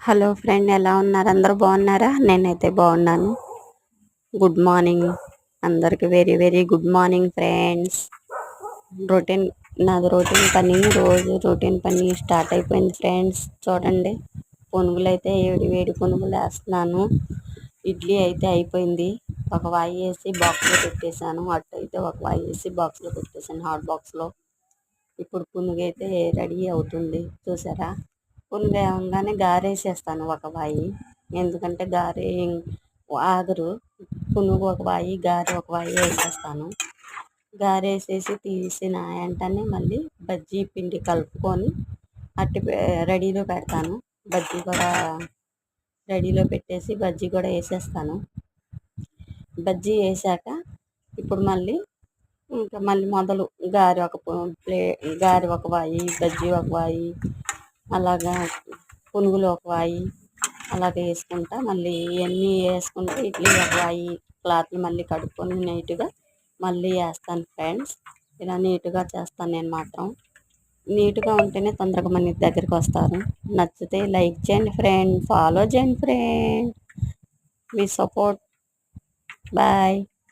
Hello friend ఎలా ఉన్నారు? అందరూ బాగున్నారా? నేనైతే బాగున్నాను. గుడ్ మార్నింగ్ అందరికి very very good morning friends routine నాది రొటీన్ పని. రోజు రొటీన్ పని స్టార్ట్ అయిపోయింది ఫ్రెండ్స్ చూడండి పునుగులు అయితే వేడి వేడి పునుగులు వేస్తున్నాను. ఇడ్లీ అయితే అయిపోయింది. ఒక వాయి వేసి బాక్స్లో పెట్టేశాను. అటు అయితే ఒక వాయి వేసి బాక్స్లో పెట్టేశాను హాట్ బాక్స్లో ఇప్పుడు పునుగు అయితే రెడీ అవుతుంది. చూసారా? పునుగు వేయంగానే గారేసేస్తాను ఒక వాయి. ఎందుకంటే గారె ఆగరు. పునుగు ఒక వాయి గారె ఒక వాయి వేసేస్తాను. గారేసేసి తీసిన వెంటనే మళ్ళీ బజ్జీ పిండి కలుపుకొని అట్టి రెడీలో పెడతాను. బజ్జీ కూడా రెడీలో పెట్టేసి బజ్జీ కూడా వేసేస్తాను. బజ్జీ వేసాక ఇప్పుడు మళ్ళీ ఇంకా మళ్ళీ మొదలు గారి ఒక ప్లే గారి ఒక వాయి బజ్జీ ఒక వాయి అలాగా పునుగులు ఒక వాయి అలాగ వేసుకుంటా మళ్ళీ ఇవన్నీ వేసుకుంటే ఇడ్లీ ఒక వాయి క్లాత్లు మళ్ళీ కడుక్కొని నీట్గా మళ్ళీ వేస్తాను ఫ్రెండ్స్. ఇలా నీట్గా చేస్తాను నేను మాత్రం. నీట్గా ఉంటేనే తొందరగా మన దగ్గరికి వస్తారు. నచ్చితే లైక్ చేయండి ఫ్రెండ్ ఫాలో చేయండి ఫ్రెండ్. మీ సపోర్ట్. బాయ్.